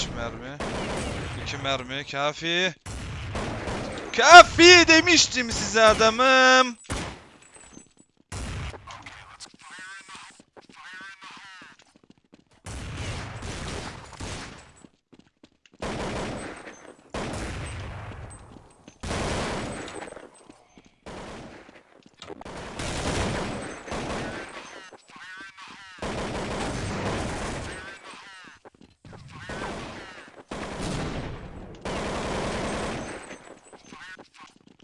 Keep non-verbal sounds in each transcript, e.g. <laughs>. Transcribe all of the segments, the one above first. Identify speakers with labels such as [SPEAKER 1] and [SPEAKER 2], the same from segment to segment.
[SPEAKER 1] 5 mermi. 2 mermi kafi. Kafi demiştim size adamım.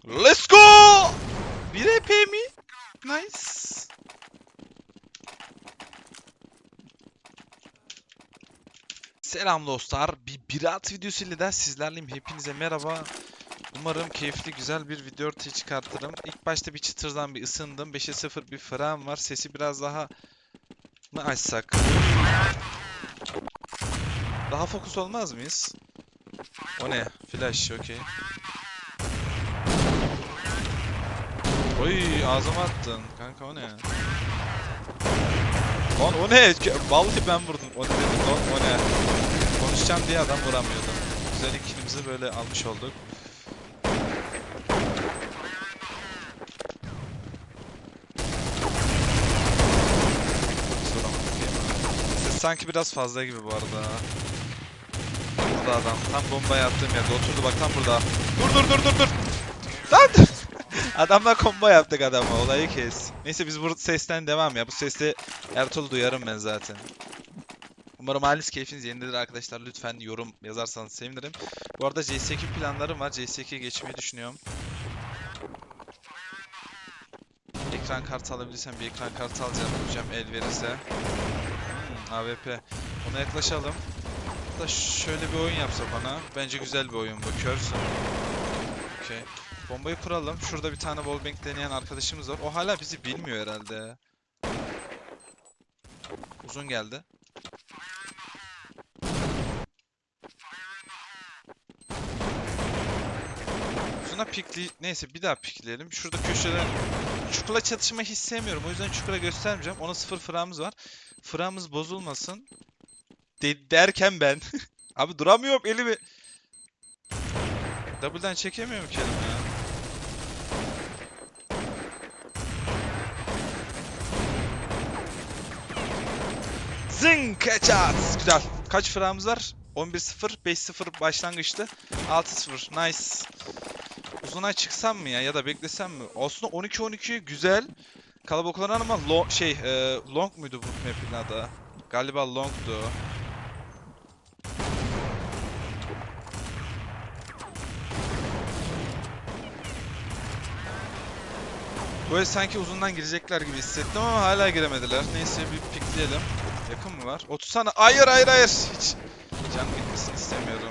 [SPEAKER 1] Let's go! 1 EP mi? Nice. Selam dostlar. Bir Birat videosuyla da sizlerleyim. Hepinize merhaba. Umarım keyifli güzel bir video ortaya çıkartırım. İlk başta bir çıtırdan bir ısındım. 5'e 0 bir fırağım var. Sesi biraz daha mı açsak? Daha fokus olmaz mıyız? O ne? Flash, okey. Oy ağzıma attın. Kanka o ne? Lan o ne? Vallahi ben vurdum. O ne dedim lan o ne? Konuşacağım diye adam vuramıyordum. Güzel ikilimizi böyle almış olduk. Sanki biraz fazla gibi bu arada. Burada adam. Tam bombayı attığım yerde oturdu bak tam burada. Dur dur dur dur dur. Adamla combo yaptık adama. Olayı kes. Neyse biz bu sesten devam ya. Bu sesi Ertuğrul duyarım ben zaten. Umarım halis keyfiniz yerindedir arkadaşlar. Lütfen yorum yazarsanız sevinirim. Bu arada CS2 planlarım var. CS2'ye geçmeyi düşünüyorum. Ekran kartı alabilirsem bir ekran kartı alacağım hocam el verirse. Hmm, AWP. Ona yaklaşalım. Da şöyle bir oyun yapsa bana. Bence güzel bir oyun bu. Körsün. Okey. Bombayı kuralım. Şurada bir tane wallbang deneyen arkadaşımız var. O hala bizi bilmiyor herhalde. Uzun geldi. Uzuna pikli... Neyse bir daha pikleyelim. Şurada köşede... Çukura çatışma hiç sevmiyorum. O yüzden çukura göstermeyeceğim. Ona sıfır fırağımız var. Fırağımız bozulmasın. De derken ben. <laughs> Abi duramıyorum elimi. Double'dan çekemiyorum kelime ya. Zing kaçat. Güzel. Kaç fırağımız var? 11-0, 5-0 başlangıçtı. 6-0. Nice. Uzuna çıksam mı ya ya da beklesem mi? Aslında 12-12 güzel. Kalabalık olan ama lo şey e, long muydu bu map'in adı? Galiba long'du. Böyle sanki uzundan girecekler gibi hissettim ama hala giremediler. Neyse bir pikleyelim. Yakın mı var? 30 tane. Hayır hayır hayır. Hiç can gitmesini istemiyorum.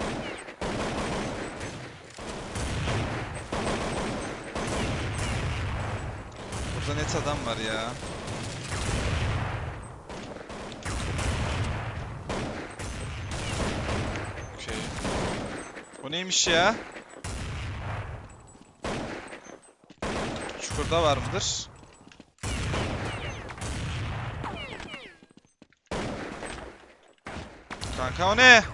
[SPEAKER 1] Burada net adam var ya. Okey. O neymiş ya? Çukurda var mıdır? Kanka o ne?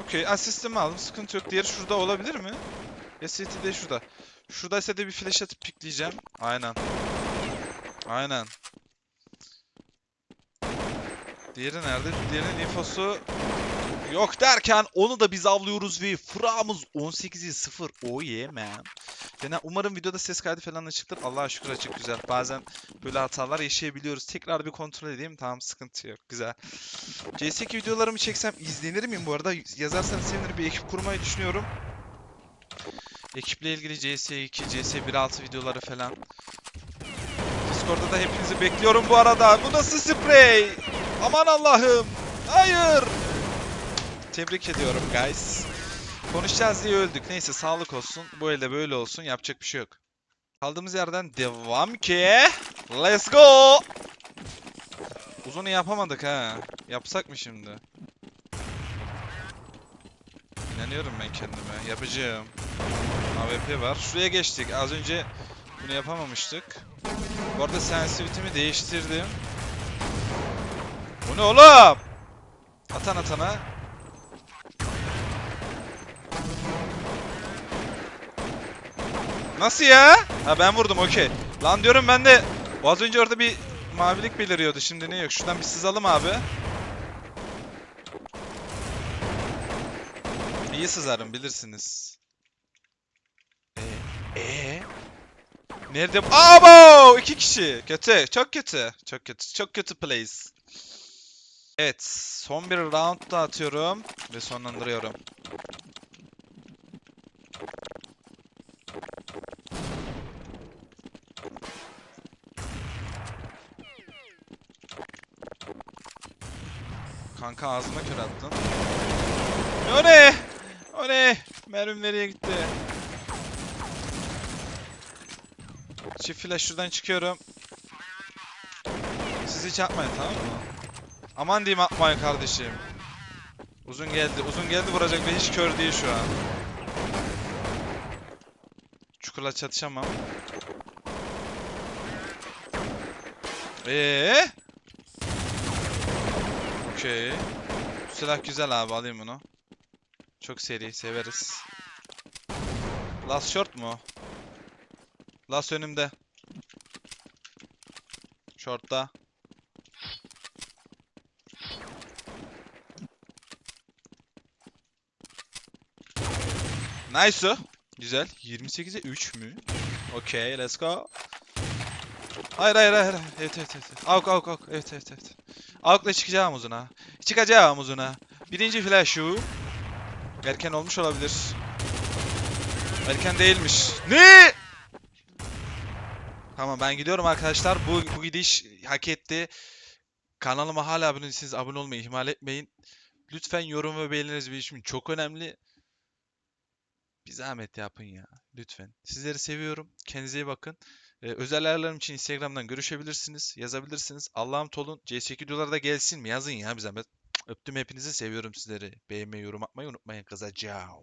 [SPEAKER 1] Okey, asistimi aldım. Sıkıntı yok. Diğeri şurada olabilir mi? SCT de şurada. Şurada ise de bir flash atıp pikleyeceğim. Aynen. Aynen. Diğeri nerede? Diğerinin infosu yok derken onu da biz avlıyoruz ve fırağımız 18'i 0. Oh yeah man. Fena. Umarım videoda ses kaydı falan açıktır. Allah'a şükür açık güzel. Bazen böyle hatalar yaşayabiliyoruz. Tekrar bir kontrol edeyim. Tamam sıkıntı yok. Güzel. CS2 videolarımı çeksem izlenir miyim bu arada? Yazarsanız sevinirim. Bir ekip kurmayı düşünüyorum. Ekiple ilgili CS2, CS1.6 videoları falan. Discord'da da hepinizi bekliyorum bu arada. Bu nasıl sprey? Aman Allah'ım. Hayır. Tebrik ediyorum guys. Konuşacağız diye öldük. Neyse sağlık olsun. Bu elde böyle olsun. Yapacak bir şey yok. Kaldığımız yerden devam ki. Let's go. Uzunu yapamadık ha. Yapsak mı şimdi? İnanıyorum ben kendime. Yapacağım. AWP var. Şuraya geçtik. Az önce bunu yapamamıştık. Bu arada sensitivity'mi değiştirdim. Bu ne oğlum? Atan atana. Nasıl ya? Ha ben vurdum okey. Lan diyorum ben de o az önce orada bir mavilik beliriyordu. Şimdi ne yok? Şuradan bir sızalım abi. İyi sızarım bilirsiniz. Ee? Nerede? Abo! İki kişi. Kötü. Çok kötü. Çok kötü. Çok kötü place. Evet. Son bir round da atıyorum. Ve sonlandırıyorum. Kanka ağzıma kör attın. O ne? O ne? Mermim nereye gitti? Çift flash şuradan çıkıyorum. Siz hiç yapmayın tamam mı? Aman diyeyim atmayın kardeşim. Uzun geldi. Uzun geldi vuracak ve hiç kör değil şu an. Çukurla çatışamam. Eee? Okey. Silah güzel abi alayım bunu. Çok seri severiz. Last short mu? Last önümde. Short'ta. Nice. Güzel. 28'e 3 mü? Okey, let's go. Hayır hayır hayır. Evet evet evet. Avuk avuk avuk. Evet evet evet. Avukla çıkacağım uzuna. Çıkacağım uzuna. Birinci flash şu. Erken olmuş olabilir. Erken değilmiş. Ne? Tamam ben gidiyorum arkadaşlar. Bu, bu gidiş hak etti. Kanalıma hala abone değilseniz abone olmayı ihmal etmeyin. Lütfen yorum ve beğenileriniz benim için çok önemli. Bir zahmet yapın ya. Lütfen. Sizleri seviyorum. Kendinize iyi bakın. Ee, özel ayarlarım için Instagram'dan görüşebilirsiniz. Yazabilirsiniz. Allah'ım tolun. CS2 dolarda gelsin mi? Yazın ya bir zahmet. Öptüm hepinizi. Seviyorum sizleri. Beğenmeyi, yorum atmayı unutmayın. Kazacağım.